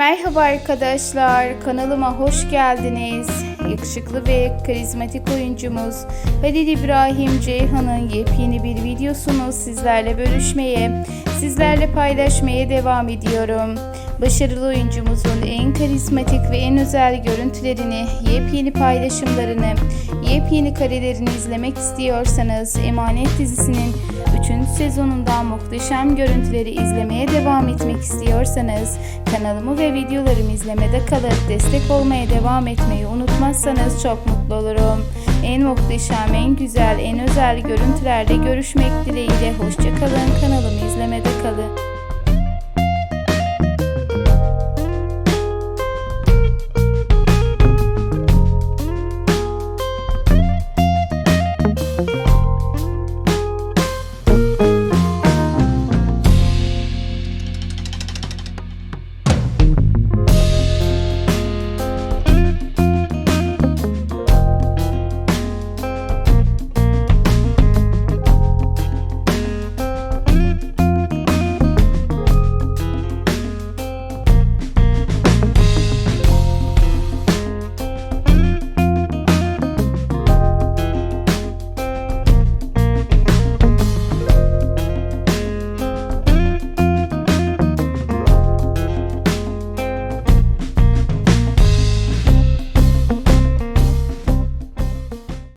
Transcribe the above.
Merhaba arkadaşlar, kanalıma hoş geldiniz. Yakışıklı ve karizmatik oyuncumuz Halil İbrahim Ceyhan'ın yepyeni bir videosunu sizlerle bölüşmeye, sizlerle paylaşmaya devam ediyorum. Başarılı oyuncumuzun en karizmatik ve en özel görüntülerini, yepyeni paylaşımlarını, yepyeni karelerini izlemek istiyorsanız Emanet dizisinin 3. sezonundan muhteşem görüntüleri izlemeye devam etmek istiyorsanız kanalımı ve videolarımı izlemede kalıp destek olmaya devam etmeyi unutmazsanız çok mutlu olurum. En muhteşem, en güzel, en özel görüntülerde görüşmek dileğiyle. Hoşçakalın kanalımı izlemede kalın.